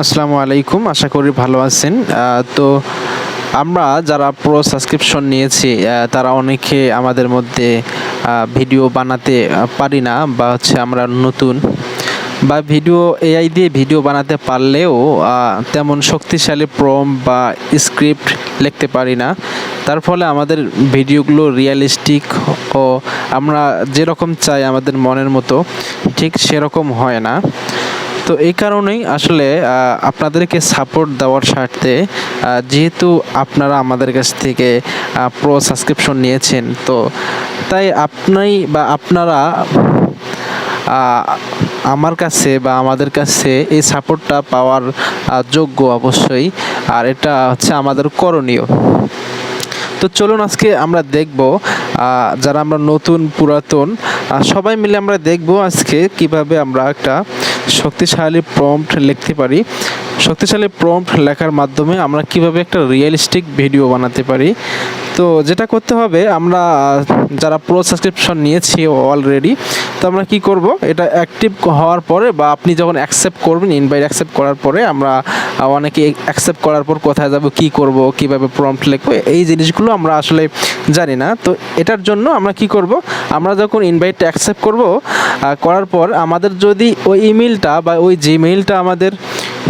আসসালামু আলাইকুম, আশা করি ভালো আছেন। তো আমরা যারা প্রো সাবস্ক্রিপশন নিয়েছি তারা অনেকে আমাদের মধ্যে ভিডিও বানাতে পারি না বা হচ্ছে আমরা নতুন বা ভিডিও এআই দিয়ে ভিডিও বানাতে পারলেও তেমন শক্তিশালী প্রম বা স্ক্রিপ্ট লিখতে পারি না। তার ফলে আমাদের ভিডিওগুলো রিয়েলিস্টিক ও আমরা যেরকম চাই আমাদের মনের মতো, ঠিক সেরকম হয় না। তো এই কারণেই আসলে আপনাদেরকে সাপোর্ট দেওয়ার স্বার্থে যেহেতু আপনারা আমাদের কাছ থেকে প্রো সাবস্ক্রিপশন নিয়েছেন, তো তাই আপনি বা আপনারা আমার কাছে বা আমাদের কাছে এই সাপোর্টটা পাওয়ার যোগ্য অবশ্যই, আর এটা হচ্ছে আমাদের করণীয়। তো চলুন আজকে আমরা দেখব যারা আমরা নতুন পুরাতন সবাই মিলে আমরা দেখব আজকে কীভাবে আমরা একটা শক্তিশালী প্রম্পট লিখতে পারি। শক্তিশালী প্রম্পট লেখার মাধ্যমে আমরা কীভাবে একটা রিয়েলিস্টিক ভিডিও বানাতে পারি? তো যেটা করতে হবে, আমরা, যারা প্রো সাবস্ক্রিপশন নিয়েছি অলরেডি তো আমরা কি করব? এটা অ্যাক্টিভ হওয়ার পরে বা আপনি যখন অ্যাকসেপ্ট করবেন ইনভাইট অ্যাকসেপ্ট করার পরে আমরা, অনেকে অ্যাকসেপ্ট করার পর কোথায় যাব, কি করব, কীভাবে প্রম্পট লিখব, এই জিনিসগুলো আমরা আসলে জানি না। তো এটার জন্য আমরা কি করব? আমরা যখন ইনভাইটটা অ্যাকসেপ্ট করব করার পর আমাদের যদি ওই ইমেলটা বা ওই জিমেইলটা আমাদের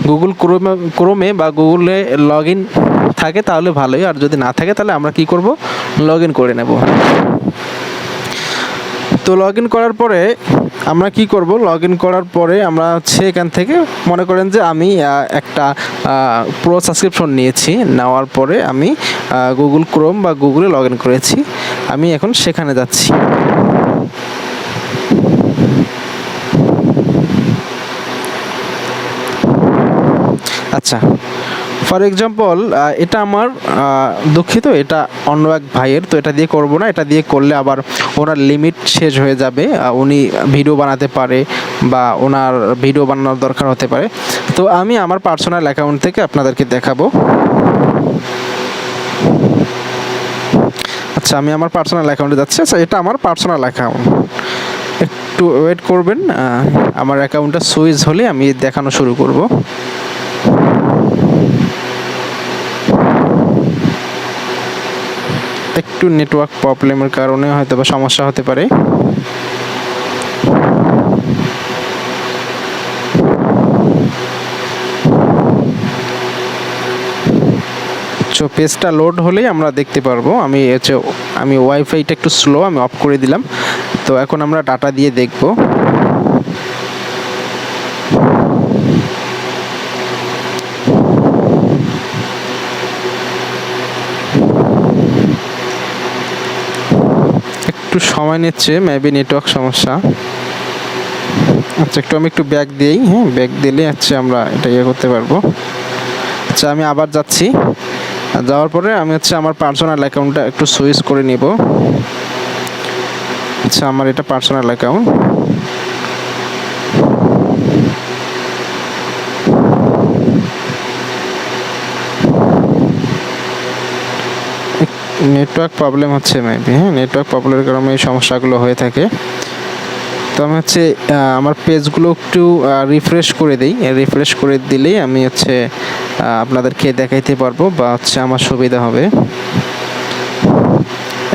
গুগল ক্রোমে ক্রোমে বা গুগলে লগ ইন থাকে তাহলে ভালোই, আর যদি না থাকে তাহলে আমরা কি করব? লগ ইন করে নেব। তো লগ ইন করার পরে আমরা কি করব? লগ ইন করার পরে আমরা হচ্ছে এখান থেকে মনে করেন যে আমি একটা প্রো সাবস্ক্রিপশন নিয়েছি। নেওয়ার পরে আমি গুগল ক্রোম বা গুগলে লগ ইন করেছি। আমি এখন সেখানে যাচ্ছি। আচ্ছা। ফর এক্সাম্পল এটা আমার দুঃখিত, এটা অন্য এক ভাইয়ের, তো এটা দিয়ে করব না, এটা দিয়ে করলে আবার ওনার লিমিট শেষ হয়ে যাবে উনি ভিডিও বানাতে পারে বা ওনার ভিডিও বানানোর দরকার হতে পারে। তো আমি আমার পার্সোনাল অ্যাকাউন্ট থেকে আপনাদেরকে দেখাবো। আচ্ছা আমি আমার পার্সোনাল অ্যাকাউন্টে যাচ্ছি। আচ্ছা এটা আমার পার্সোনাল অ্যাকাউন্ট একটু ওয়েট করবেন আমার অ্যাকাউন্টটা সুইচ হলে আমি দেখানো শুরু করব। একটু নেটওয়ার্ক প্রবলেমের কারণে হয়তো বা সমস্যা হতে পারে। সো পেজটা লোড হলেই আমরা দেখতে পারব। আমি হচ্ছে, আমি ওয়াইফাইটা একটু স্লো আমি অফ করে দিলাম। তো এখন আমরা ডাটা দিয়ে দেখব। একটু সময় নিচ্ছে মেবি নেটওয়ার্ক সমস্যা। আচ্ছা একটু আমি একটু ব্যাগ দিই হ্যাঁ ব্যাগ দিলে হচ্ছে আমরা এটা ইয়ে করতে পারব। আচ্ছা আমি আবার যাচ্ছি। যাওয়ার পরে আমি হচ্ছে আমার পার্সোনাল অ্যাকাউন্টটা একটু সুইচ করে নিব। আচ্ছা আমার এটা পার্সোনাল অ্যাকাউন্ট নেটওয়ার্ক প্রবলেম হচ্ছে মেবি হ্যাঁ? নেটওয়ার্ক প্রবলেমের কারণে এই সমস্যাগুলো হয়ে থাকে। তো আমি হচ্ছে আমার পেজগুলো একটু রিফ্রেশ করে দিই। রিফ্রেশ করে দিলেই আমি হচ্ছে আপনাদেরকে দেখাইতে পারব বা হচ্ছে আমার সুবিধা হবে।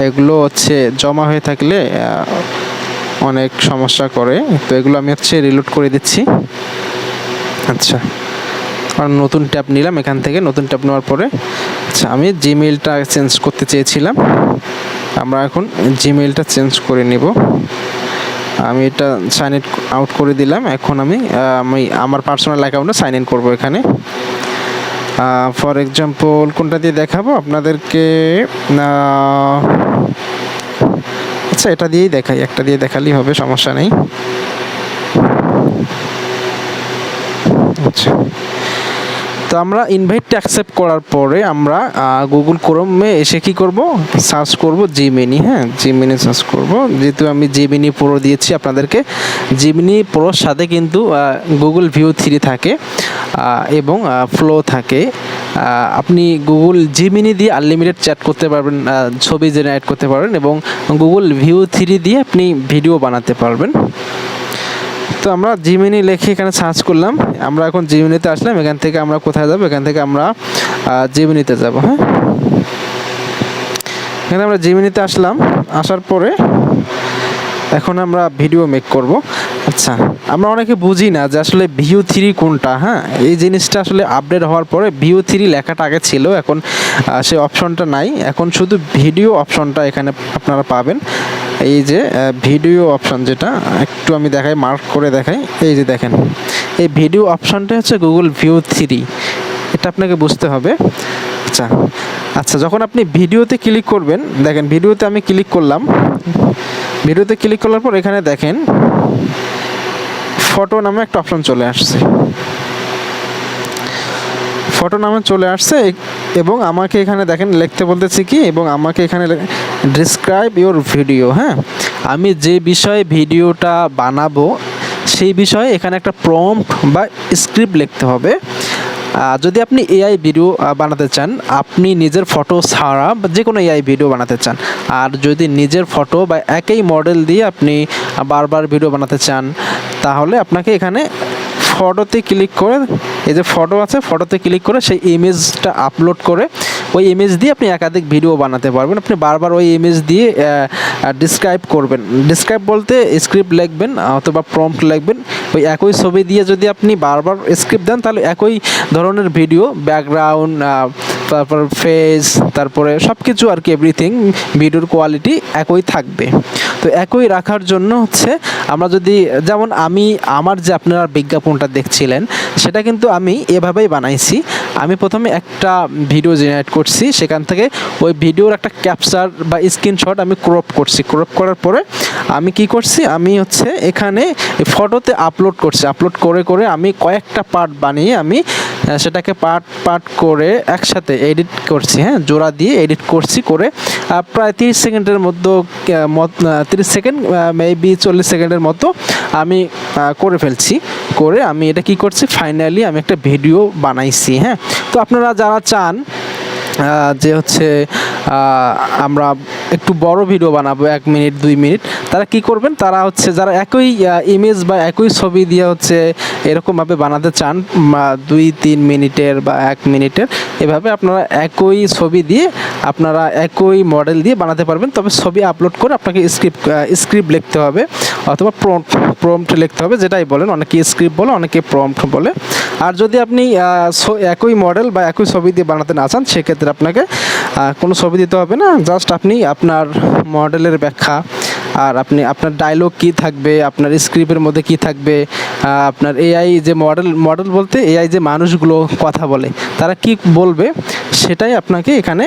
এগুলো হচ্ছে জমা হয়ে থাকলে অনেক সমস্যা করে। তো এগুলো আমি হচ্ছে রিলোড করে দিচ্ছি। আচ্ছা। আর নতুন ট্যাব নিলাম এখান থেকে। নতুন ট্যাব নেওয়ার পরে আচ্ছা আমি জিমেইলটা চেঞ্জ করতে চেয়েছিলাম। আমরা এখন জিমেইলটা চেঞ্জ করে নিব। আমি এটা সাইন ইন আউট করে দিলাম। এখন আমি আমি আমার পার্সোনাল অ্যাকাউন্টে সাইন ইন করব এখানে। ফর এক্সাম্পল কোনটা দিয়ে দেখাবো? আপনাদেরকে আচ্ছা এটা দিয়েই দেখাই। একটা দিয়ে দেখালেই হবে, সমস্যা নেই। আচ্ছা। তো আমরা ইনভাইটটা অ্যাকসেপ্ট করার পরে আমরা গুগল ক্রোমে এসে কি করব? সার্চ করব জিমিনি হ্যাঁ? জিমিনি সার্চ করব। যেহেতু আমি জিমিনি প্রো দিয়েছি আপনাদেরকে জিমিনি প্রোর সাথে কিন্তু গুগল ভিউ থ্রি থাকে এবং ফ্লো থাকে। আপনি গুগল জিমিনি দিয়ে আনলিমিটেড চ্যাট করতে পারবেন ছবি জেনারেট করতে পারবেন এবং গুগল ভিউ থ্রি দিয়ে আপনি ভিডিও বানাতে পারবেন। তো আমরা জিমিনি লিখে এখানে সার্চ করলাম। আমরা এখন জিমিনিতে আসলাম, এখান থেকে আমরা কোথায় যাব? এখান থেকে আমরা জিমিনিতে যাব হ্যাঁ? এখানে আমরা জিমিনিতে আসলাম, আসার পরে এখন আমরা ভিডিও মেক করব। আচ্ছা আমরা অনেকে বুঝি না যে আসলে ভিউ থ্রি কোনটা হ্যাঁ? এই জিনিসটা আসলে আপডেট হওয়ার পরে ভিউ থ্রি লেখাটা আগে ছিল, এখন সেই অপশনটা নাই। এখন শুধু ভিডিও অপশনটা এখানে আপনারা পাবেন। এই যে ভিডিও অপশান যেটা, একটু আমি দেখাই মার্ক করে দেখাই। এই যে দেখেন, এই ভিডিও অপশানটা হচ্ছে গুগল ভিউ থ্রি এটা আপনাকে বুঝতে হবে। আচ্ছা আচ্ছা যখন আপনি ভিডিওতে ক্লিক করবেন, দেখেন ভিডিওতে আমি ক্লিক করলাম। ভিডিওতে ক্লিক করার পর এখানে দেখেন ফটো নামে একটা অপশন চলে আসছে। ফটো নামে চলে আসছে এবং আমাকে এখানে দেখেন লিখতে বলতেছি কি এবং আমাকে এখানে ডিসক্রাইব ইওর ভিডিও হ্যাঁ? আমি যে বিষয়ে ভিডিওটা বানাবো, সেই বিষয়ে এখানে একটা প্রম্পট বা স্ক্রিপ্ট লিখতে হবে। যদি আপনি এআই ভিডিও বানাতে চান, আপনি নিজের ফটো ছাড়া যে কোনো এআই ভিডিও বানাতে চান। আর যদি নিজের ফটো বা একই মডেল দিয়ে আপনি বারবার ভিডিও বানাতে চান, তাহলে আপনাকে এখানে ফটোতে ক্লিক করে, এই যে ফটো আছে ফটোতে ক্লিক করে সেই ইমেজটা আপলোড করে, ওই ইমেজ দিয়ে আপনি একাধিক ভিডিও বানাতে পারবেন। আপনি বারবার ওই ইমেজ দিয়ে ডিসক্রাইব করবেন। ডিসক্রাইব বলতে স্ক্রিপ্ট লিখবেন অথবা প্রম্পট লিখবেন। ওই একই ছবি দিয়ে যদি আপনি বারবার স্ক্রিপ্ট দেন, তাহলে একই ধরনের ভিডিও ব্যাকগ্রাউন্ড তারপর ফেস তারপরে সব কিছু আর কি এভরিথিং ভিডিওর কোয়ালিটি একই থাকবে। তো একই রাখার জন্য হচ্ছে আমরা যদি, যেমন আমি, আমার যে আপনারা বিজ্ঞাপনটা দেখছিলেন, সেটা কিন্তু আমি এভাবেই বানাইছি। আমি প্রথমে একটা ভিডিও জেনারেট করছি, সেখান থেকে ওই ভিডিওর একটা ক্যাপচার বা স্ক্রিনশট আমি ক্রপ করছি। ক্রপ করার পরে আমি কি করছি, আমি হচ্ছে এখানে ফটোতে আপলোড করছি। আপলোড করে করে আমি কয়েকটা পার্ট বানিয়ে আমি সেটাকে পার্ট পার্ট করে একসাথে এডিট করছি হ্যাঁ জোড়া দিয়ে এডিট করছি করে প্রায় তিরিশ সেকেন্ডের মধ্যে তিরিশ সেকেন্ড মেবি চল্লিশ সেকেন্ডের মতো আমি করে ফেলছি, করে আমি এটা কি করছি ফাইনালি আমি একটা ভিডিও বানাইছি হ্যাঁ। তো আপনারা যারা চান যে হচ্ছে আমরা একটু বড় ভিডিও বানাবো, এক মিনিট, দুই মিনিট। তারা কি করবেন? তারা হচ্ছে যারা একই ইমেজ বা একই ছবি দিয়ে হচ্ছে এরকমভাবে বানাতে চান দুই, তিন মিনিটের বা এক মিনিটের, এভাবে আপনারা একই ছবি দিয়ে আপনারা একই মডেল দিয়ে বানাতে পারবেন। তবে ছবি আপলোড করে আপনাকে স্ক্রিপ্ট স্ক্রিপ্ট লিখতে হবে, অথবা প্রম্পট লিখতে হবে, যেটাই বলেন। অনেকে স্ক্রিপ্ট বলে, অনেকে প্রম্পট বলে। আর যদি আপনি একই মডেল বা একই ছবি দিয়ে বানাতে না চান, সেক্ষেত্রে আপনাকে কোনো ছবি দিতে হবে না। জাস্ট আপনি আপনার মডেলের ব্যাখ্যা, আর আপনি, আপনার ডায়লগ কি থাকবে, আপনার স্ক্রিপ্টের মধ্যে কি থাকবে আপনার এআই যে মডেল মডেল বলতে এআই যে মানুষগুলো কথা বলে, তারা কি বলবে, সেটাই আপনাকে এখানে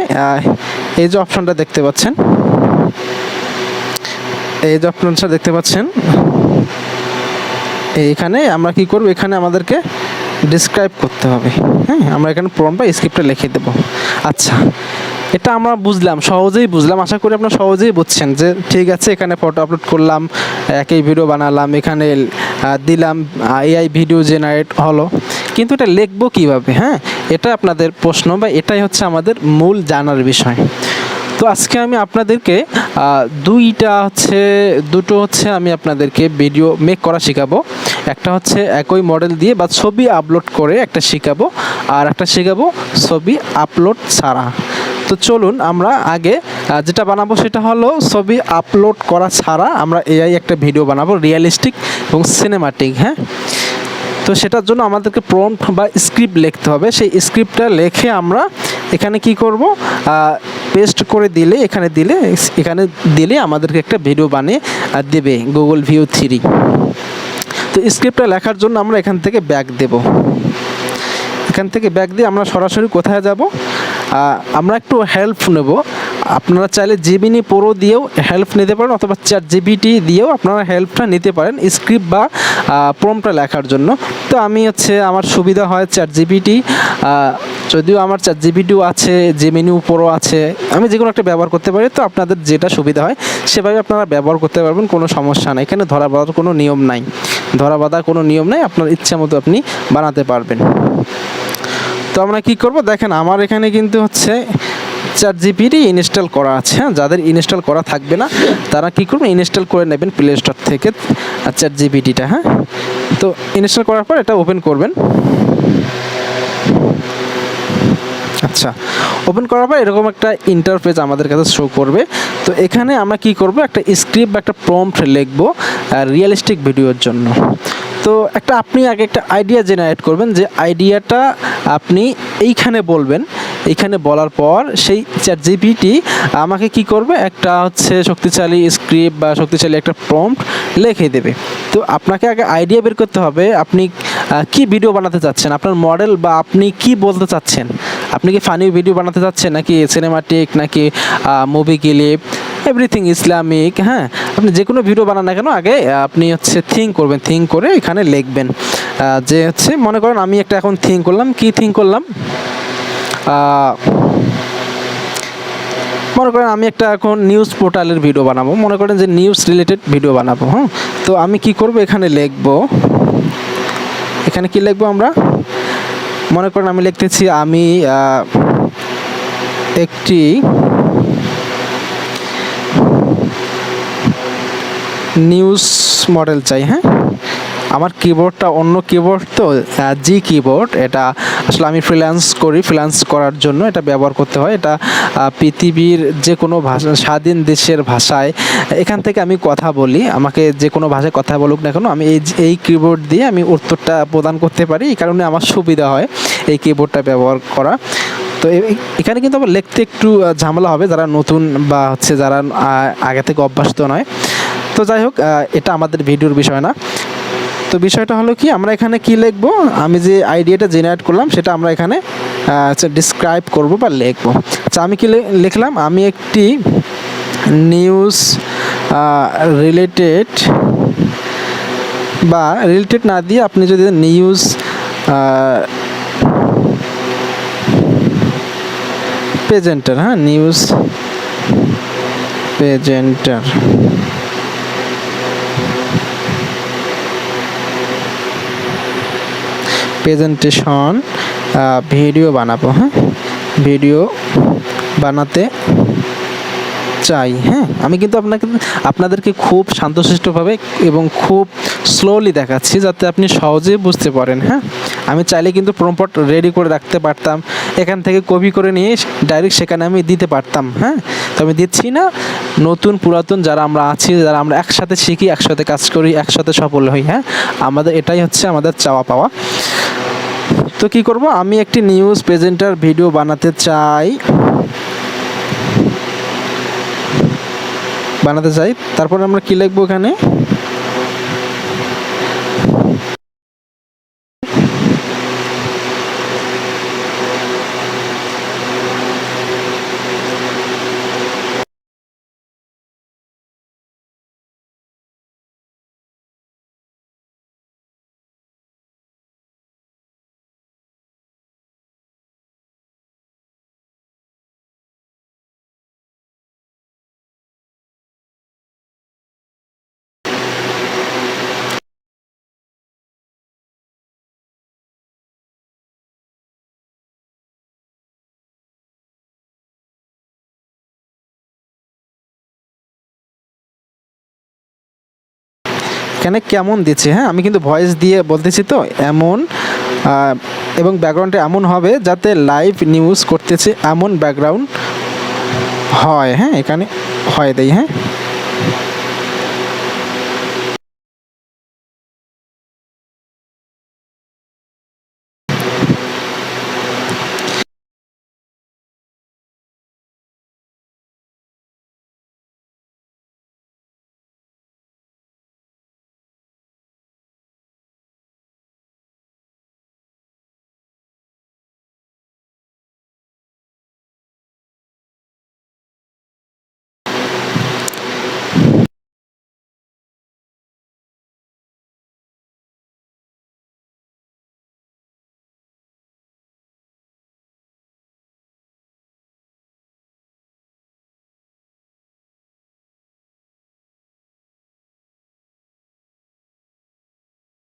এই যে অপশনটা দেখতে পাচ্ছেন। এই যে অপশনটা দেখতে পাচ্ছেন। এখানে আমরা কি করব? এখানে আমাদেরকে ডিসক্রাইব করতে হবে। হ্যাঁ আমরা এখানে প্রম্পটা স্ক্রিপ্টে লিখে দেব। আচ্ছা এটা আমরা বুঝলাম, সহজেই বুঝলাম। আশা করি আপনারা সহজেই বুঝছেন যে ঠিক আছে, এখানে ফটো আপলোড করলাম, একই ভিডিও বানালাম, এখানে দিলাম এআই ভিডিও জেনারেট হলো। কিন্তু এটা লিখব কীভাবে? হ্যাঁ এটা আপনাদের প্রশ্ন বা এটাই হচ্ছে আমাদের মূল জানার বিষয়। তো আজকে আমি আপনাদেরকে দুইটা হচ্ছে, দুটো হচ্ছে আমি আপনাদেরকে ভিডিও মেক করা শেখাবো। একটা হচ্ছে একই মডেল দিয়ে বা ছবি আপলোড করে একটা শেখাবো, আর একটা শেখাবো ছবি আপলোড ছাড়া। তো চলুন আমরা আগে যেটা বানাবো সেটা হলো ছবি আপলোড করা ছাড়া আমরা এআই একটা ভিডিও বানাবো রিয়েলিস্টিক এবং সিনেমাটিক হ্যাঁ? তো সেটার জন্য আমাদেরকে প্রম্পট বা স্ক্রিপ্ট লিখতে হবে। সেই স্ক্রিপ্টটা লিখে আমরা এখানে কি করব? পেস্ট করে দিলে, এখানে দিলে এখানে দিলে আমাদেরকে একটা ভিডিও বানিয়ে দেবে গুগল ভিউ থ্রি তো স্ক্রিপ্টটা লেখার জন্য আমরা এখান থেকে ব্যাক দেব। এখান থেকে ব্যাক দিয়ে আমরা সরাসরি কোথায় যাব? আমরা একটু হেল্প নেব। আপনারা চাইলে জিবিনি প্রো দিয়েও হেল্প নিতে পারেন অথবা চ্যাট জিবিটি দিয়েও আপনারা হেল্পটা নিতে পারেন স্ক্রিপ্ট বা প্রমটা লেখার জন্য। তো আমি হচ্ছে আমার সুবিধা হয় চ্যাট জিবিটি যদিও আমার চ্যাট জিবিটিও আছে জেমিনিউ প্রো আছে, আমি যে কোনো একটা ব্যবহার করতে পারি, তো আপনাদের যেটা সুবিধা হয় সেভাবে আপনারা ব্যবহার করতে পারবেন, কোনো সমস্যা নেই। এখানে ধরা বাঁধার কোনো নিয়ম নাই। ধরা বাঁধা কোনো নিয়ম নেই, আপনার ইচ্ছা মতো আপনি বানাতে পারবেন। তো আমরা কি করব? দেখেন, আমার এখানে কিন্তু হচ্ছে চার জিবিটি ইনস্টল করা আছে। হ্যাঁ যাদের ইনস্টল করা থাকবে না, তারা কী করবেন ইনস্টল করে নেবেন প্লে স্টোর থেকে চার জিবিটিটা হ্যাঁ? তো ইনস্টল করার পর এটা ওপেন করবেন। আচ্ছা ওপেন করার পর এরকম একটা ইন্টারফেস আমাদের কাছে শো করবে। তো এখানে আমরা কি করব? একটা স্ক্রিপ্ট বা একটা প্রম্পট লিখব রিয়েলিস্টিক ভিডিওর জন্য। তো একটা আপনি আগে একটা আইডিয়া জেনারেট করবেন যে আইডিয়াটা আপনি এইখানে বলবেন। এইখানে বলার পর সেই চ্যাট জিপিটি আমাকে কি করবে? একটা হচ্ছে শক্তিশালী স্ক্রিপ্ট বা শক্তিশালী একটা প্রম্পট লিখে দেবে। তো আপনাকে আগে আইডিয়া বের করতে হবে। আপনি কি ভিডিও বানাতে চাচ্ছেন? আপনার মডেল বা আপনি কি বলতে চাচ্ছেন? আপনি কি ফানি ভিডিও বানাতে চাচ্ছেন? নাকি সিনেমাটিক নাকি মুভি ক্লিপ এভরিথিং ইসলামিক হ্যাঁ? আপনি যে কোনো ভিডিও বানান না কেন, আগে আপনি হচ্ছে থিঙ্ক করবেন থিঙ্ক করে এখানে লিখবেন। যে হচ্ছে, মনে করেন আমি একটা এখন থিঙ্ক করলাম। কি থিঙ্ক করলাম? মনে করেন আমি একটা এখন নিউজ পোর্টালের ভিডিও বানাবো। মনে করেন যে নিউজ রিলেটেড ভিডিও বানাবো হ্যাঁ? তো আমি কি করব? এখানে লিখব এখানে কি লিখব আমরা? মনে করেন আমি লিখতেছি, আমি একটি নিউজ মডেল চাই হ্যাঁ? আমার কিবোর্ডটা অন্য কিবোর্ড তো জি কিবোর্ড এটা আসলে আমি ফ্রিল্যান্স করি ফ্রিল্যান্স করার জন্য এটা ব্যবহার করতে হয়। এটা পৃথিবীর যে কোনো ভাষা, স্বাধীন দেশের ভাষায়, এখান থেকে আমি কথা বলি, আমাকে যে কোনো ভাষায় কথা বলুক না কেন, আমি এই এই কিবোর্ড দিয়ে আমি উত্তরটা প্রদান করতে পারি, এই কারণে আমার সুবিধা হয় এই কিবোর্ডটা ব্যবহার করা। তো এখানে কিন্তু আবার লিখতে একটু ঝামেলা হবে, যারা নতুন বা হচ্ছে যারা আগে থেকে অভ্যস্ত নয়। তো যাই হোক এটা আমাদের ভিডিওর বিষয় না। তো বিষয়টা হলো কি, আমরা এখানে কি লিখব? আমি যে আইডিয়াটা জেনারেট করলাম, সেটা আমরা এখানে ডিসক্রাইব করব বা লিখব। আচ্ছা আমি কি লিখলাম? আমি একটি নিউজ রিলেটেড বা রিলেটেড না দিয়ে আপনি যদি নিউজ প্রেজেন্টার হ্যাঁ নিউজ প্রেজেন্টার প্রেজেন্টেশন ভিডিও বানাবো হ্যাঁ? ভিডিও বানাতে চাই হ্যাঁ? আমি কিন্তু আপনাকে, আপনাদেরকে খুব শান্তশিষ্টভাবে এবং খুব স্লোলি দেখাচ্ছি যাতে আপনি সহজেই বুঝতে পারেন হ্যাঁ? আমি চাইলে কিন্তু প্রম্পট রেডি করে রাখতে পারতাম। এখান থেকে কপি করে নিয়ে ডাইরেক্ট সেখানে আমি দিতে পারতাম হ্যাঁ? তো আমি দিচ্ছি না। নতুন, পুরাতন যারা আমরা আছি, যারা আমরা একসাথে শিখি, একসাথে কাজ করি, একসাথে সফল হই হ্যাঁ? আমাদের এটাই হচ্ছে আমাদের চাওয়া পাওয়া। তো কি করব? আমি একটি নিউজ প্রেজেন্টার ভিডিও বানাতে চাই। বানাতে চাই। তারপরে আমরা কি লিখব এখানে? এখানে কেমন দিচ্ছে? হ্যাঁ আমি কিন্তু ভয়েস দিয়ে বলতেছি তো, এমন এবং ব্যাকগ্রাউন্ডটা এমন হবে যাতে লাইভ নিউজ করতেছে এমন ব্যাকগ্রাউন্ড হয়। হ্যাঁ এখানে হয় দেয় হ্যাঁ।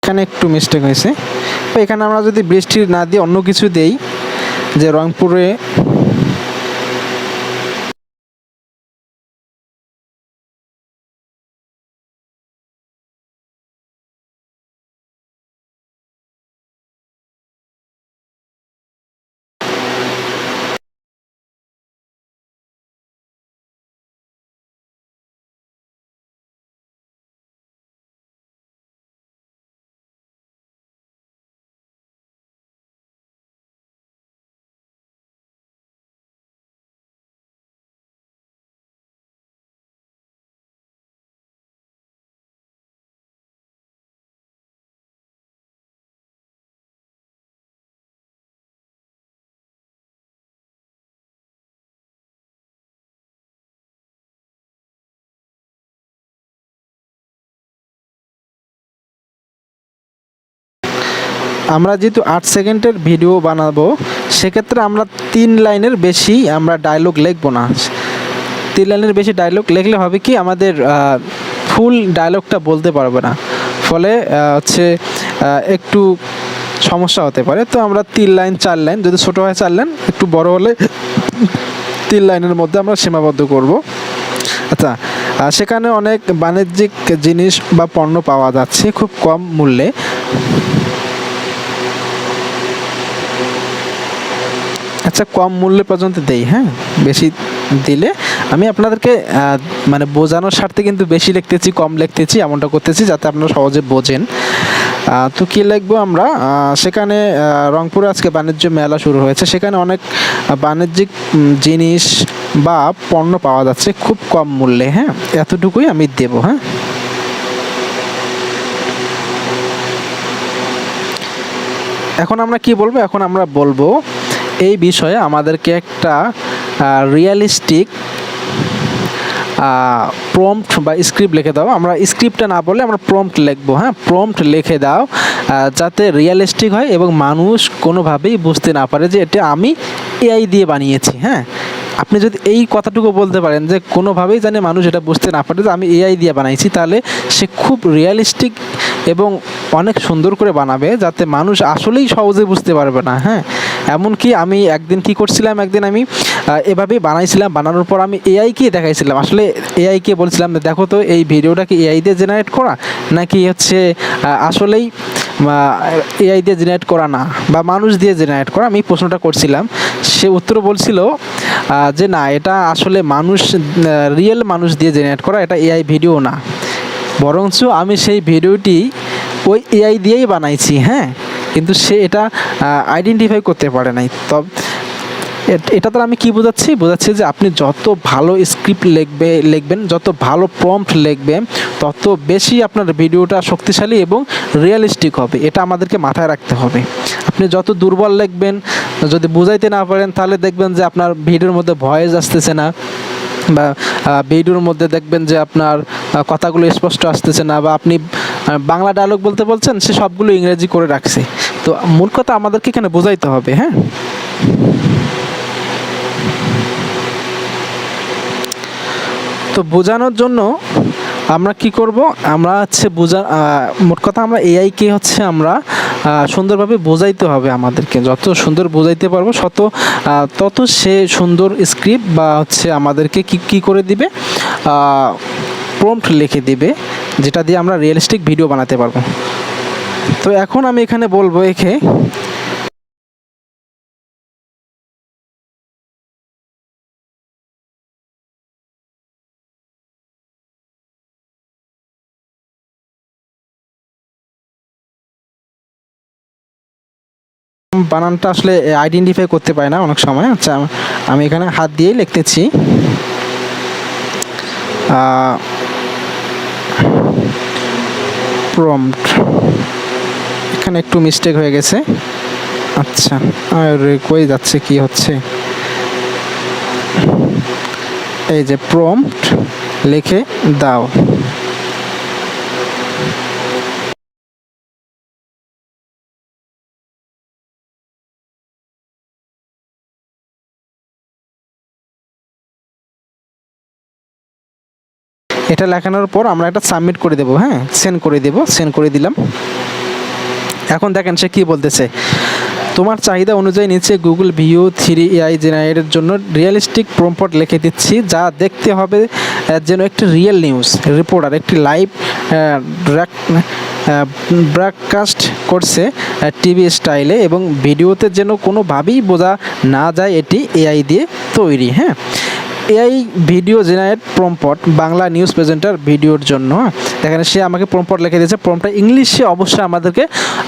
এখানে একটু মিস্টেক হয়েছে। তো এখানে আমরা যদি বৃষ্টি না দিয়ে অন্য কিছু দেই, যে রংপুরে আমরা যেহেতু আট সেকেন্ডের ভিডিও বানাবো, সেক্ষেত্রে আমরা তিন লাইনের বেশি আমরা ডায়লগ লিখব না। তিন লাইনের বেশি ডায়লগ লিখলে হবে কি, আমাদের ফুল ডায়লগটা বলতে পারবে না। ফলে হচ্ছে একটু সমস্যা হতে পারে। তো আমরা তিন লাইন, চার লাইন, যদি ছোটো হয় চার লাইন, একটু বড় হলে তিন লাইনের মধ্যে আমরা সীমাবদ্ধ করব। আচ্ছা সেখানে অনেক বাণিজ্যিক জিনিস বা পণ্য পাওয়া যাচ্ছে খুব কম মূল্যে। আচ্ছা কম মূল্যে পর্যন্ত দেই হ্যাঁ? বেশি দিলে আমি আপনাদেরকে মানে বোঝানোর স্বার্থে কিন্তু বেশি লিখতেছি, কম লিখতেছি, এমনটা করতেছি যাতে আপনারা সহজে বোঝেন। তো কী লিখব আমরা? সেখানে রংপুরে আজকে বাণিজ্য মেলা শুরু হয়েছে। সেখানে অনেক বাণিজ্যিক জিনিস বা পণ্য পাওয়া যাচ্ছে খুব কম মূল্যে হ্যাঁ? এতটুকুই আমি দেবো হ্যাঁ? এখন আমরা কি বলব? এখন আমরা বলব এই বিষয়ে আমাদেরকে একটা রিয়েলিস্টিক প্রম্পট বা স্ক্রিপ্ট লিখে দাও। আমরা স্ক্রিপ্টটা না বলে আমরা প্রম্পট লিখব হ্যাঁ? প্রম্পট লিখে দাও যাতে রিয়েলিস্টিক হয় এবং মানুষ কোনোভাবেই বুঝতে না পারে যে এটা আমি এআই দিয়ে বানিয়েছি হ্যাঁ? আপনি যদি এই কথাটুকু বলতে পারেন যে কোনোভাবেই জানে মানুষ এটা বুঝতে না পারে যে আমি এআই দিয়ে বানাইছি, তাহলে সে খুব রিয়েলিস্টিক এবং অনেক সুন্দর করে বানাবে যাতে মানুষ আসলেই সহজে বুঝতে পারবে না হ্যাঁ? এমনকি আমি একদিন কি করছিলাম, একদিন আমি এভাবেই বানাইছিলাম, বানানোর পর আমি এআইকে দেখাইছিলাম। আসলে এআইকে বলছিলাম দেখো তো, এই ভিডিওটা কি এআই দিয়ে জেনারেট করা? নাকি হচ্ছে আসলেই এআই দিয়ে জেনারেট করা না, বা মানুষ দিয়ে জেনারেট করা, আমি প্রশ্নটা করছিলাম। সে উত্তর বলছিল যে না, এটা আসলে মানুষ রিয়েল মানুষ দিয়ে জেনারেট করা, এটা এআই ভিডিও না। বরঞ্চ আমি সেই ভিডিওটি ওই এআই দিয়েই বানাইছি হ্যাঁ? কিন্তু সে এটা আইডেন্টিফাই করতে পারে নাই। তবে এট- তো আমি কি বোঝাচ্ছি? বোঝাচ্ছি যে আপনি যত ভালো স্ক্রিপ্ট লিখবে, লিখবেন, যত ভালো প্রম্পট লিখবেন তত বেশি আপনার ভিডিওটা শক্তিশালী এবং রিয়েলিস্টিক হবে। এটা আমাদেরকে মাথায় রাখতে হবে। আপনি যত দুর্বল লিখবেন, যদি বুঝাইতে না পারেন, তাহলে দেখবেন যে আপনার ভিডিওর মধ্যে ভয়েস আসতেছে না বা ভিডিওর মধ্যে দেখবেন যে আপনার কথাগুলো স্পষ্ট আসতেছে না বা আপনি বাংলা ডায়লগ বলতে বলছেন, সে সবগুলো ইংরেজি করে রাখছে। তো মূল কথা আমাদেরকে এখানে বোঝাইতে হবে হ্যাঁ? তো বোঝানোর জন্য আমরা কি করব? আমরা হচ্ছে বোঝা মোট কথা আমরা এআইকে হচ্ছে আমরা সুন্দরভাবে বোঝাইতে হবে আমাদেরকে। যত সুন্দর বোঝাইতে পারব আহ, তত সে সুন্দর স্ক্রিপ্ট বা হচ্ছে আমাদেরকে কি কি করে দিবে? প্রম্পট লিখে দিবে যেটা দিয়ে আমরা রিয়েলিস্টিক ভিডিও বানাতে পারব। তো এখন আমি এখানে বলব একে বানানটা আসলে আইডেন্টিফাই করতে পারে না অনেক সময়। আচ্ছা আমি এখানে হাত দিয়েই লিখতেছি। প্রম্পট এখানে একটু মিস্টেক হয়ে গেছে। আচ্ছা আরে কই যাচ্ছে, কি হচ্ছে? এই যে প্রম্পট লিখে দাও। এটা লেখানোর পর আমরা এটা সাবমিট করে দেবো হ্যাঁ? সেন্ড করে দেবো সেন্ড করে দিলাম। এখন দেখেন সে কি বলতেছে, তোমার চাহিদা অনুযায়ী নিচে গুগল ভিউ থ্রি এআই জেনারেটের জন্য রিয়েলিস্টিক প্রম্পট লিখে দিচ্ছি, যা দেখতে হবে যেন একটি রিয়েল নিউজ রিপোর্টার একটি লাইভ ব্রডকাস্ট করছে টিভি স্টাইলে এবং ভিডিওতে যেন কোনোভাবেই বোঝা না যায় এটি এআই দিয়ে তৈরি হ্যাঁ? AI video generate prompt Bangla news presenter ভিডিওর জন্য। দেখেন সে আমাকে প্রম্পট লিখে দিয়েছে। প্রম্পটটা ইংলিশে অবশ্যই আমাদেরকে,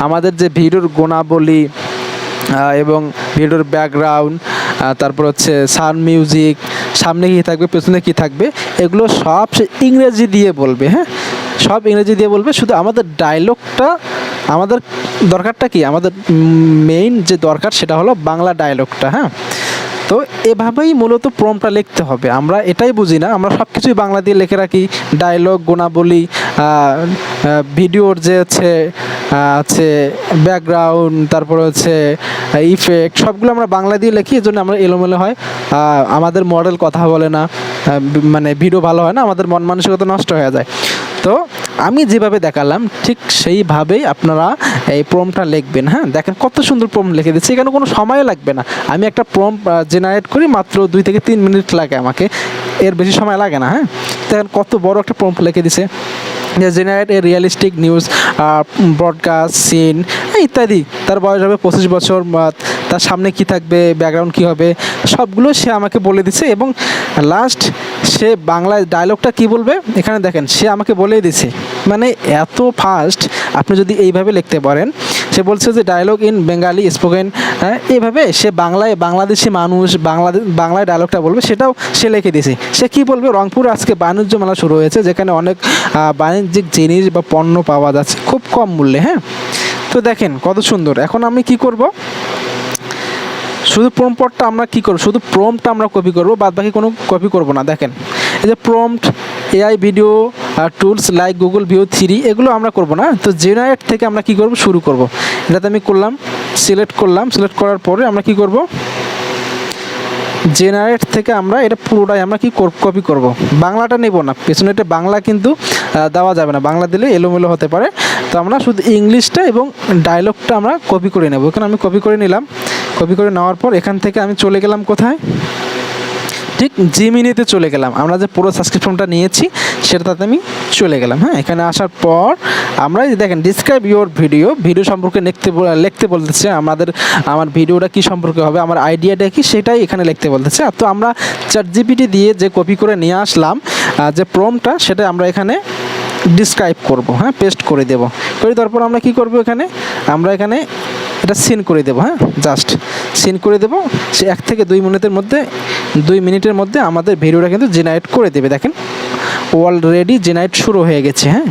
আমাদের যে ভিডিওর গুণাবলী এবং ভিডিওর ব্যাকগ্রাউন্ড তারপর হচ্ছে সাউন্ড মিউজিক সামনে কী থাকবে, পেছনে কী থাকবে, এগুলো সব সে ইংরেজি দিয়ে বলবে হ্যাঁ? সব ইংরেজি দিয়ে বলবে, শুধু আমাদের ডায়লগটা আমাদের দরকারটা কি? আমাদের মেইন যে দরকার, সেটা হলো বাংলা ডায়লগটা হ্যাঁ? তো এভাবেই মূলত প্রমটা লিখতে হবে। আমরা এটাই বুঝি না। আমরা সব কিছুই বাংলা দিয়ে লিখে রাখি। ডায়লগ গুণাবলী ভিডিওর যে হচ্ছে আছে ব্যাকগ্রাউন্ড তারপরে হচ্ছে ইফেক্ট সবগুলো আমরা বাংলা দিয়ে লিখি। এই জন্য আমরা এলোমেলো হয়। আমাদের মডেল কথা বলে না। মানে ভিডিও ভালো হয় না। আমাদের মন মানসিকতা নষ্ট হয়ে যায়। তো আমি যেভাবে দেখালাম, ঠিক সেইভাবেই আপনারা এই প্রমটা লিখবেন হ্যাঁ? দেখেন কত সুন্দর প্রম লিখে দিচ্ছে। এখানে কোনো সময় লাগবে না। আমি একটা প্রম জেনারেট করি, মাত্র দুই থেকে তিন মিনিট লাগে আমাকে। এর বেশি সময় লাগে না হ্যাঁ? দেখেন কত বড় একটা প্রম্পট লিখে দিছে। Generate a realistic news broadcast scene ইত্যাদি। তার বয়স হবে পঁচিশ বছর তার সামনে কি থাকবে ব্যাকগ্রাউন্ড কি হবে, সবগুলো সে আমাকে বলে দিছে এবং লাস্ট সে বাংলায় ডায়লগটা কি বলবে, এখানে দেখেন, সে আমাকে বলেই দিছে। মানে এত ফাস্ট আপনি যদি এইভাবে লিখতে পারেন, সে বলছে যে ডায়লগ ইন বেঙ্গালি স্পোকেন হ্যাঁ এইভাবে সে বাংলায় বাংলাদেশি মানুষ বাংলাদেশ বাংলায় ডায়লগটা বলবে, সেটাও সে লিখে দিয়েছে সে কি বলবে, রংপুর আজকে বাণিজ্য মেলা শুরু হয়েছে, যেখানে অনেক বাণিজ্যিক জিনিস বা পণ্য পাওয়া যাচ্ছে, খুব কম মূল্যে হ্যাঁ? তো দেখেন, কত সুন্দর। এখন আমি কি করব? শুধু প্রম্পটটা আমরা কি করব? শুধু প্রম্পটা আমরা কপি করব বাদ বাকি কোনো কপি করব না। দেখেন, এই যে prompt AI video tools like Google Veo three এগুলো আমরা করব না। তো জেনারেট থেকে আমরা কি করব? শুরু করব। এটাতে আমি করলাম সিলেক্ট করলাম সিলেক্ট করার পরে আমরা কি করব? জেনারেট থেকে আমরা এটা পুরোটাই আমরা কি কপি করব। বাংলাটা নেব না। পেছনে এটা বাংলা কিন্তু দেওয়া যাবে না। বাংলা দিলে এলোমেলো হতে পারে। তো আমরা শুধু ইংলিশটা এবং ডায়লগটা আমরা কপি করে নেব। এখানে আমি কপি করে নিলাম। কপি করে নেওয়ার পর এখান থেকে আমি চলে গেলাম কোথায়? ঠিক জিমিনিতে চলে গেলাম। আমরা যে পুরো সাবস্ক্রিপশনটা নিয়েছি, সেটাতে আমি চলে গেলাম। হ্যাঁ এখানে আসার পর আমরা দেখেন ডিসক্রাইব ইউর ভিডিও ভিডিও সম্পর্কে লিখতে লিখতে বলতেছে আমাদের, আমার ভিডিওটা কি সম্পর্কে হবে, আমার আইডিয়াটা কি, সেটাই এখানে লিখতে বলতেছে। আর তো আমরা চ্যাট জিপিটি দিয়ে যে কপি করে নিয়ে আসলাম যে প্রমটা সেটা আমরা এখানে ডিসক্রাইব করব হ্যাঁ পেস্ট করে দেব। করে দেওয়ার পর আমরা কি করব এখানে? আমরা এখানে এটা সিন করে দেবো হ্যাঁ জাস্ট সিন করে দেবো। সে এক থেকে দুই মিনিটের মধ্যে, দুই মিনিটের মধ্যে আমাদের ভিডিওটা কিন্তু জেনারেট করে দেবে। দেখেন অলরেডি জেনারেট শুরু হয়ে গেছে হ্যাঁ।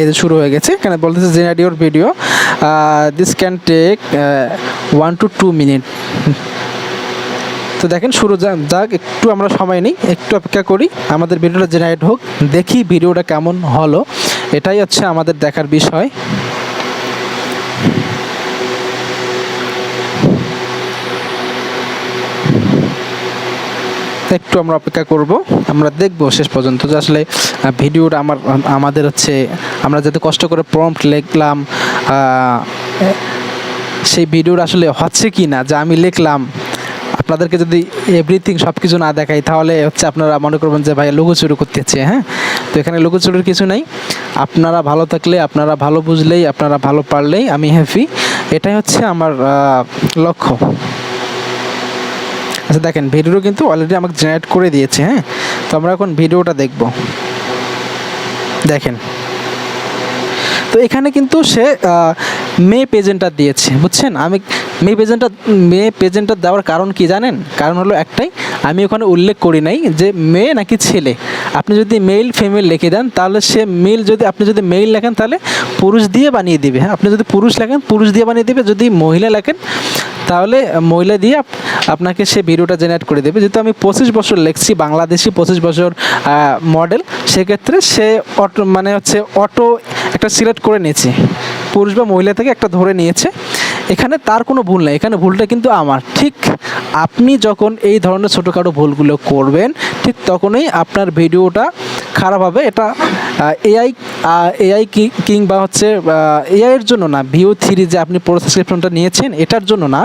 এই শুরু হয়ে গেছে, এখানে বলতেছে generate your video this can take one to two minute তো দেখেন শুরু যাক, একটু আমরা সময় নিই, একটু অপেক্ষা করি। আমাদের ভিডিওটা জেনারেট হোক, দেখি ভিডিওটা কেমন হলো। এটাই হচ্ছে আমাদের দেখার বিষয়। একটু আমরা অপেক্ষা করব, আমরা দেখব শেষ পর্যন্ত। যে আসলে ভিডিওটা আমার, আমাদের হচ্ছে, আমরা যাতে কষ্ট করে প্রম্পট লিখলাম সেই ভিডিওটা আসলে হচ্ছে কি না যে আমি লিখলাম আপনাদেরকে যদি এভরিথিং সব কিছু না দেখাই, তাহলে হচ্ছে আপনারা মনে করবেন যে ভাই লুকোচুরি করতেছে হ্যাঁ? তো এখানে লুকোচুরির কিছু নাই। আপনারা ভালো থাকলে, আপনারা ভালো বুঝলেই, আপনারা ভালো পারলেই আমি হ্যাপি এটাই হচ্ছে আমার লক্ষ্য। আচ্ছা দেখেন ভিডিও কিন্তু অলরেডি আমাকে জেনারেট করে দিয়েছে হ্যাঁ? তো আমরা এখন ভিডিওটা দেখব। দেখেন। তো এখানে কিন্তু সে আহ, মে প্রেজেন্টার দিয়েছে বুঝছেন? আমি মেয়ে প্রেজেন্টার মেয়ে প্রেজেন্টার দেওয়ার কারণ কি জানেন? কারণ হলো একটাই আমি ওখানে উল্লেখ করি নাই যে মেয়ে নাকি ছেলে। আপনি যদি মেল ফিমেল লিখে দেন তাহলে সে মেল যদি আপনি যদি মেল লেখেন তাহলে পুরুষ দিয়ে বানিয়ে দিবে হ্যাঁ? আপনি যদি পুরুষ লেখেন পুরুষ দিয়ে বানিয়ে দিবে যদি মহিলা লেখেন তাহলে মহিলা দিয়ে আপনাকে সে ভিডিওটা জেনারেট করে দেবে। যেহেতু আমি পঁচিশ বছর লেখছি বাংলাদেশি পঁচিশ বছর মডেল সেক্ষেত্রে সে অটো মানে হচ্ছে অটো একটা সিলেক্ট করে নিয়েছে। পুরুষ বা মহিলা থেকে একটা ধরে নিয়েছে, এখানে তার কোনো ভুল নেই, এখানে ভুলটা কিন্তু আমার। ঠিক আপনি যখন এই ধরনের ছোটোখাটো ভুলগুলো করবেন, ঠিক তখনই আপনার ভিডিওটা খারাপ হবে। এটা এআই এআই কিংবা হচ্ছে এআইয়ের জন্য না ভিও থ্রি যে আপনি সাবস্ক্রিপশনটা নিয়েছেন, এটার জন্য না।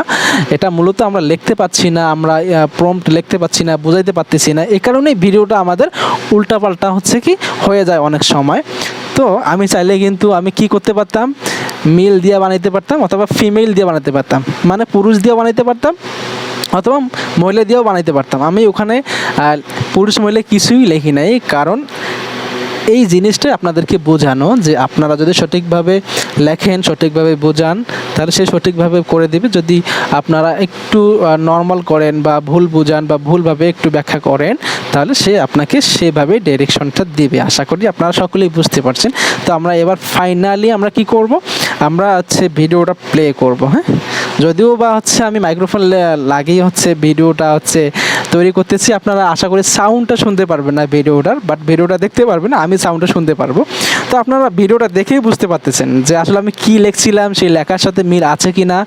এটা মূলত আমরা লিখতে পাচ্ছি না, আমরা প্রম্পট লিখতে পাচ্ছি না, বোঝাইতে পারতেছি না। এ কারণেই ভিডিওটা আমাদের উল্টাপাল্টা হচ্ছে কি, হয়ে যায় অনেক সময়। তো আমি চাইলে কিন্তু আমি কি করতে পারতাম? মেল দিয়ে বানাইতে পারতাম অথবা ফিমেল দিয়ে বানাতে পারতাম। মানে পুরুষ দিয়ে বানাইতে পারতাম অথবা মহিলা দিয়েও বানাইতে পারতাম। আমি ওখানে পুরুষ মহিলা কিছুই লিখি নাই, কারণ এই জিনিসটাই আপনাদেরকে বোঝানো যে আপনারা যদি সঠিকভাবে লেখেন, সঠিকভাবে বোঝান, তাহলে সে সঠিকভাবে করে দেবে। যদি আপনারা একটু নর্মাল করেন বা ভুল বোঝান বা ভুলভাবে একটু ব্যাখ্যা করেন, তাহলে সে আপনাকে সেভাবে ডিরেকশনটা দেবে। আশা করি আপনারা সকলেই বুঝতে পারছেন। তো আমরা এবার ফাইনালি আমরা কি করব? আমরা হচ্ছে ভিডিওটা প্লে করব হ্যাঁ? যদিও বা হচ্ছে আমি মাইক্রোফোন লাগিয়ে হচ্ছে ভিডিওটা হচ্ছে তৈরি করতেছি, আপনারা আশা করি সাউন্ডটা শুনতে পারবেন না ভিডিওটার বাট ভিডিওটা দেখতে পারবেন না আমি সাউন্ডটা শুনতে পারব। তো আপনারা ভিডিওটা দেখেই বুঝতে পারতেছেন যে আসলে আমি কী লিখছিলাম, সেই লেখার সাথে মিল আছে কি না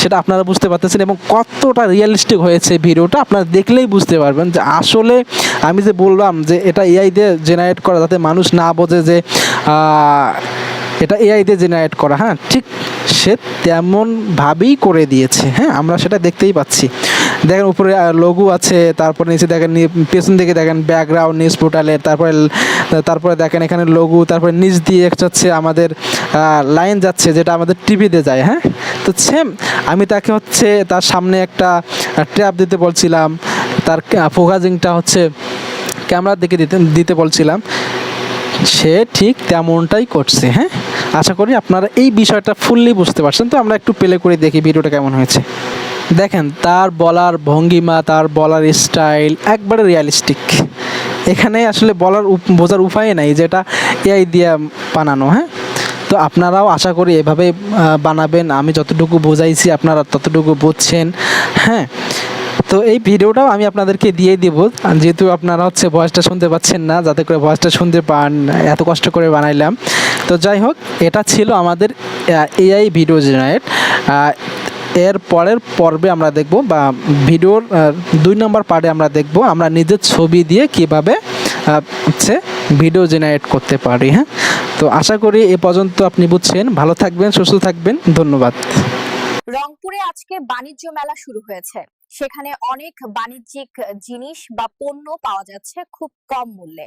সেটা আপনারা বুঝতে পারতেছেন এবং কতটা রিয়েলিস্টিক হয়েছে ভিডিওটা আপনারা দেখলেই বুঝতে পারবেন যে আসলে আমি যে বললাম যে এটা এআই দিয়ে জেনারেট করা, যাতে মানুষ না বোঝে যে এটা এআই দিয়ে জেনারেট করা হ্যাঁ? ঠিক সে তেমনভাবেই করে দিয়েছে হ্যাঁ? আমরা সেটা দেখতেই পাচ্ছি। দেখেন উপরে লঘু আছে, তারপরে নিচে দেখেন পেছন দিকে দেখেন ব্যাকগ্রাউন্ড নিউজ পোর্টালের তারপরে তারপরে দেখেন এখানে লঘু তারপরে নিচ দিয়ে হচ্ছে আমাদের লাইন যাচ্ছে যেটা আমাদের টিভিতে যায় হ্যাঁ? তো সেম আমি তাকে হচ্ছে তার সামনে একটা ট্র্যাপ দিতে বলছিলাম, তার ফোকাজিংটা হচ্ছে ক্যামেরার দিকে দিতে দিতে বলছিলাম। সে ঠিক তেমনটাই করছে হ্যাঁ? আশা করি আপনারা এই বিষয়টা ফুললি বুঝতে পারছেন। তো আমরা একটু প্লে করে দেখি ভিডিওটা কেমন হয়েছে। দেখেন, তার বলার ভঙ্গিমা, তার বলার স্টাইল একবারে রিয়ালিস্টিক এখানে আসলে বলার বোঝার উপায় নাই যেটা এআই দিয়ে বানানো হ্যাঁ? তো আপনারাও আশা করি এভাবে বানাবেন। আমি যতটুকু বোঝাইছি, আপনারা ততটুকু বুঝছেন হ্যাঁ? তো এই ভিডিওটাও আমি আপনাদেরকে দিয়ে দিব। যেহেতু আপনারা হচ্ছে ভয়েসটা শুনতে পাচ্ছেন না, যাতে করে ভয়েসটা শুনতে পান, এত কষ্ট করে বানাইলাম। তো যাই হোক, এটা ছিল আমাদের এআই ভিডিও জেনারেট এর পরের পর্বে আমরা দেখব বা ভিডিওর দুই নম্বর পার্টে আমরা দেখব আমরা নিজের ছবি দিয়ে কীভাবে হচ্ছে ভিডিও জেনারেট করতে পারি হ্যাঁ? তো আশা করি এ পর্যন্ত আপনি বুঝছেন। ভালো থাকবেন, সুস্থ থাকবেন। ধন্যবাদ। রংপুরে আজকে বাণিজ্য মেলা শুরু হয়েছে। সেখানে অনেক বাণিজ্যিক জিনিস বা পণ্য পাওয়া যাচ্ছে খুব কম মূল্যে।